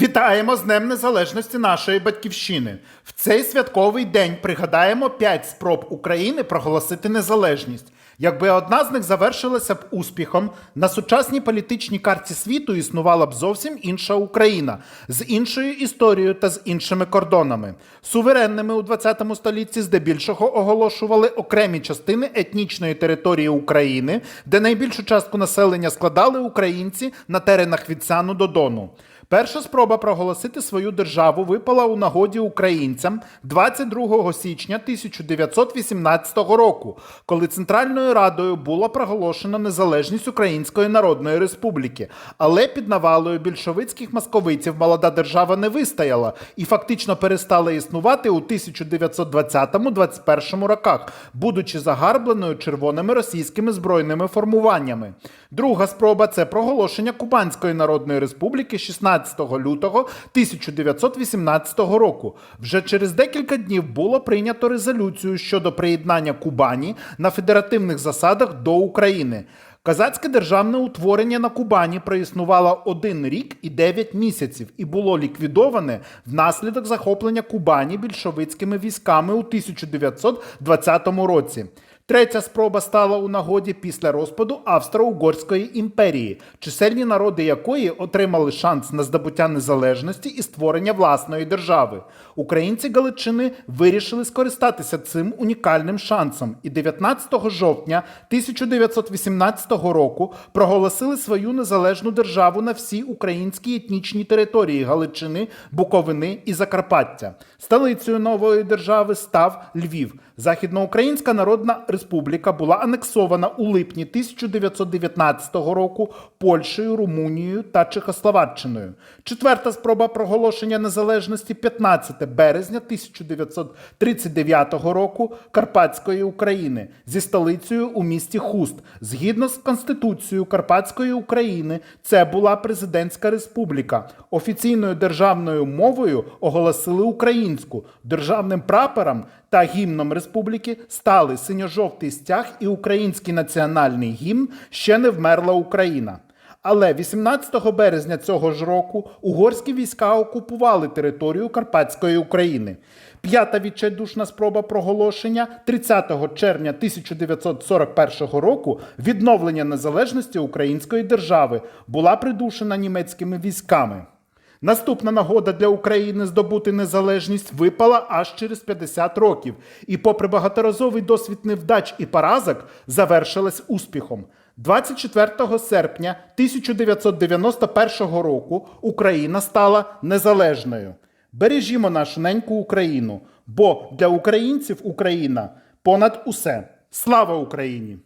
Вітаємо з Днем Незалежності нашої батьківщини. В цей святковий день пригадаємо п'ять спроб України проголосити незалежність. Якби одна з них завершилася б успіхом, на сучасній політичній карті світу існувала б зовсім інша Україна з іншою історією та з іншими кордонами. Суверенними у 20 столітті здебільшого оголошували окремі частини етнічної території України, де найбільшу частку населення складали українці на теренах від Сяну до Дону. Перша спроба проголосити свою державу випала у нагоді українцям 22 січня 1918 року, коли Центральною Радою було проголошено незалежність Української Народної Республіки. Але під навалою більшовицьких московитів молода держава не вистояла і фактично перестала існувати у 1920-21 роках, будучи загарбленою червоними російськими збройними формуваннями. Друга спроба це проголошення Кубанської Народної Республіки 16 лютого 1918 року. Вже через декілька днів було прийнято резолюцію щодо приєднання Кубані на федеративних засадах до України. Казацьке державне утворення на Кубані проіснувало один рік і 9 місяців і було ліквідоване внаслідок захоплення Кубані більшовицькими військами у 1920 році. Третя спроба стала у нагоді після розпаду Австро-Угорської імперії, чисельні народи якої отримали шанс на здобуття незалежності і створення власної держави. Українці Галичини вирішили скористатися цим унікальним шансом і 19 жовтня 1918 року проголосили свою незалежну державу на всій українській етнічній території Галичини, Буковини і Закарпаття. Столицею нової держави став Львів. Західноукраїнська Народна Республіка була анексована у липні 1919 року Польщею, Румунією та Чехословаччиною. Четверта спроба проголошення незалежності 15 березня 1939 року Карпатської України зі столицею у місті Хуст. Згідно з Конституцією Карпатської України, це була президентська республіка. Офіційною державною мовою оголосили українську державним прапором та гімном республіки стали синьо-жовтий стяг і український національний гімн Ще не вмерла Україна. Але 18 березня цього ж року угорські війська окупували територію Карпатської України. П'ята відчайдушна спроба проголошення 30 червня 1941 року відновлення незалежності Української держави була придушена німецькими військами. Наступна нагода для України здобути незалежність випала аж через 50 років, і, попри багаторазовий досвід невдач і поразок, завершилась успіхом. 24 серпня 1991 року Україна стала незалежною. Бережімо нашу неньку Україну, бо для українців Україна понад усе. Слава Україні!